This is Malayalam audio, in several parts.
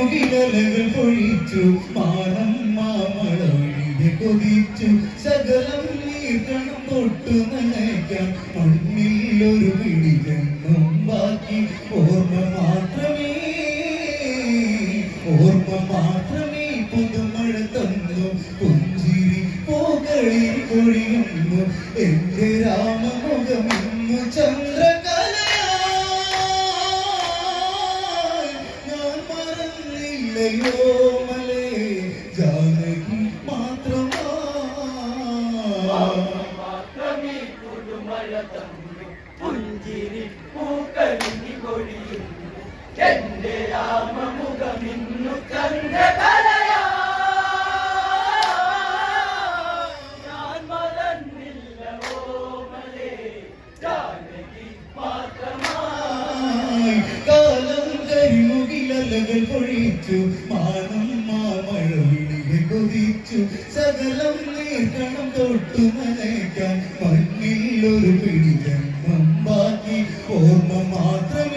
മുകിലകൾ പൊഴിച്ചു മാറമ്മളൊഴിഞ്ഞ് കൊതിച്ചു. സകലം നീർക്കണം തൊട്ടു നനയ്ക്കാം മണ്ണിൽ ഒരു പിടി ബാക്കി. ഓർമ്മ Thank you. മലർന്നതലം നേർക്കണം തൊട്ടു മനയ്ക്കാൻ മണ്ണിൽ ഒരു പിടി ജന്മം ബാക്കി ഓർമ്മ മാത്രം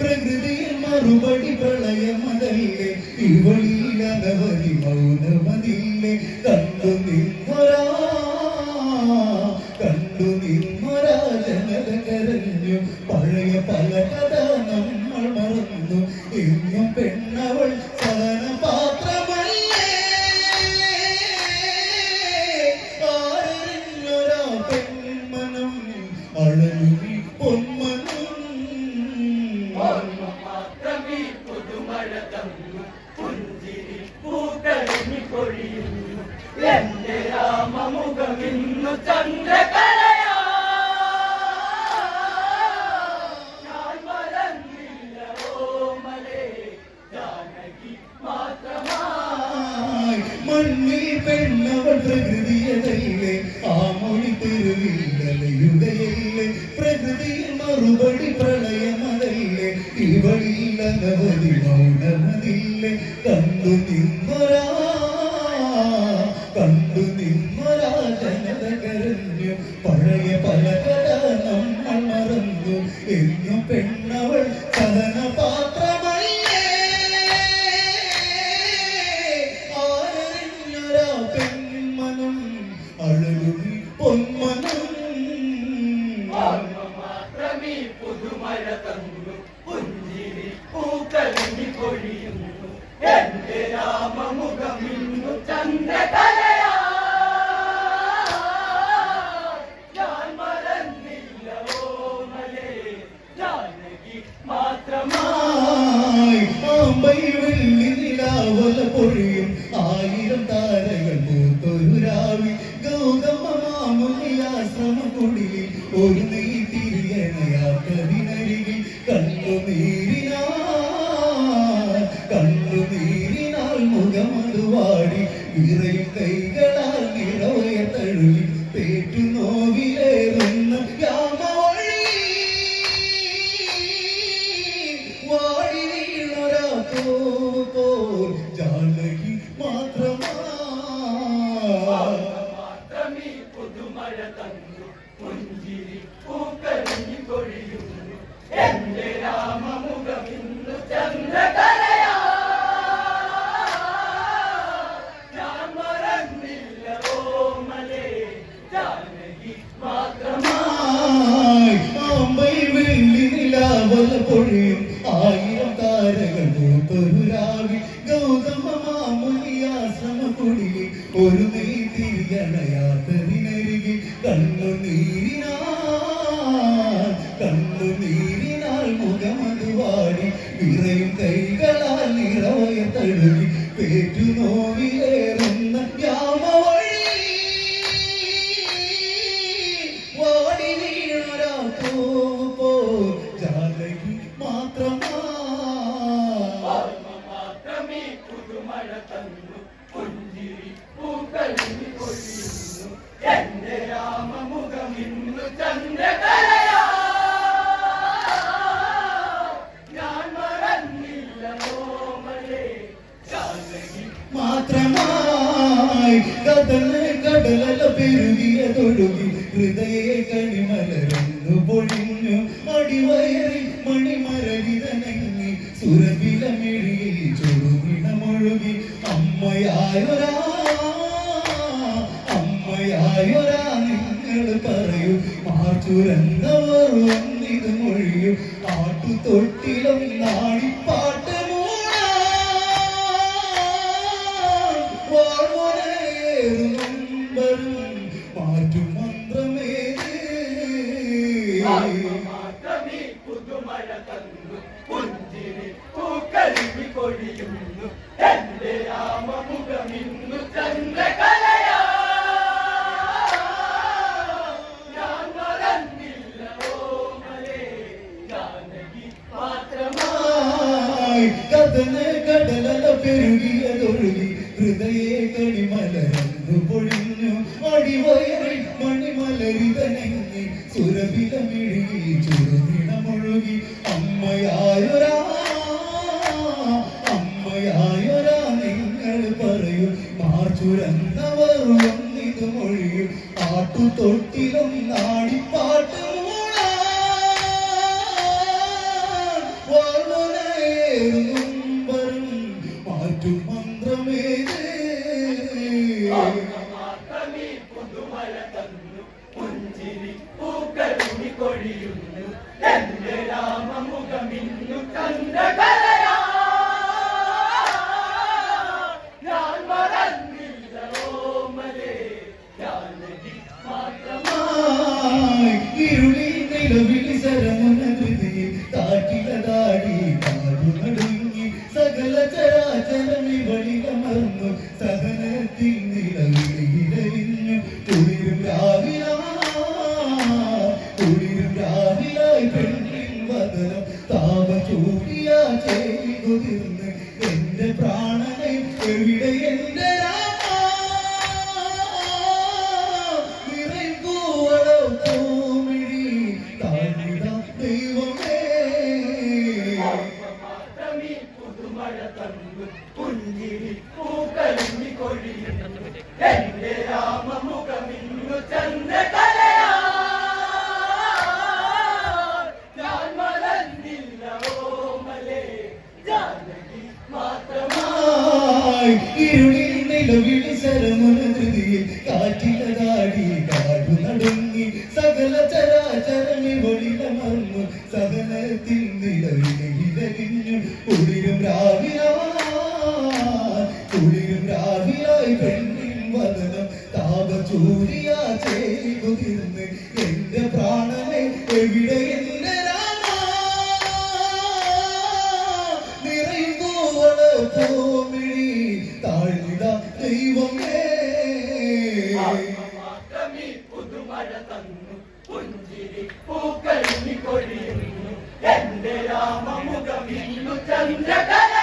പ്രകൃതിയിൽ മറുപടി പ്രളയമതല്ലേ ഇവളില്ലാതെ വരി മൗനമതില്ലേ? കണ്ടു നിന്ന എന്റെ രാമമുഖമിന്നു ചന്ദ്രകല മണ്ണിൽ പെണ്ണവൾ പ്രകൃതിയതല്ലേ ആ മൊഴി തെരുവില്ലതയില്ലേ പ്രകൃതിയിൽ മറുപടി പ്രളയമതല്ലേ ഇവളില്ല നവതി മൗനമതില്ലേ തന്നു നിന്നു മുഖമിന്നു ചന്ദ്രകലയ. ഞാൻ മറന്നില്ല ഓമലേ ജാനകി മാത്രമായി അമ്പൈ വെള്ളി നിലാവല പൊഴിയും ആയിരം താരകൾ പൂത്തൊരു രാവി ഗൗതമ മാമുനിയാശ്രമ കുടിയിൽ ഒരു ുടിയിൽ ഒരു നീ തിരികടയാത്തതിനരികിൽ കണ്ണു നീരിനാ കടലെ കടലല പെരുകിയ തൊടുകി ഹൃദയ കണിമലരന്നു പൊഴിഞ്ഞു. അടിവയറി മണിമരവിതനങ്ങി സുരപിലമിഴിയിൽ ചൊടുകിട മുഴുകി അമ്മയായൊരാ അമ്മയായൊരാ നിങ്ങൾ പറയൂ. മാർച്ചുരന്തവർ വന്നിത് മൊഴിയും ആട്ടുതൊഴി വിലമിഴി ചുരുനിടമൊഴുകി അമ്മയായൊരാ അമ്മയായൊരാ നിങ്ങൾ പറയൂ. മാർച്ചുരന്നവർ ഒന്നിതു മൊഴിയും തൂക്കിയ ചെയ്തു തിന്ന് എന്റെ പ്രാണ ഇരുളിൽ നിലവിൽ ശരമനുതിയിൽ കാറ്റിലതാടി കാടു നടങ്ങി സകല ചരാചരണി ഒളിലമർന്നു സകലത്തിൽ നിലവിലെ വിലരിഞ്ഞു കുളിരും രാവിലായി കുളിരും രാവിലായി പെണ്ണിൻ വദനം താപചൂരിയാ ചേരി കുതിർന്ന് മഴ തന്നു പുഞ്ചിരി പൂക്കളിനി കൊഴിയുന്നു എന്റെ രാമമുഖം ഇന്നു ചന്ദ്രകല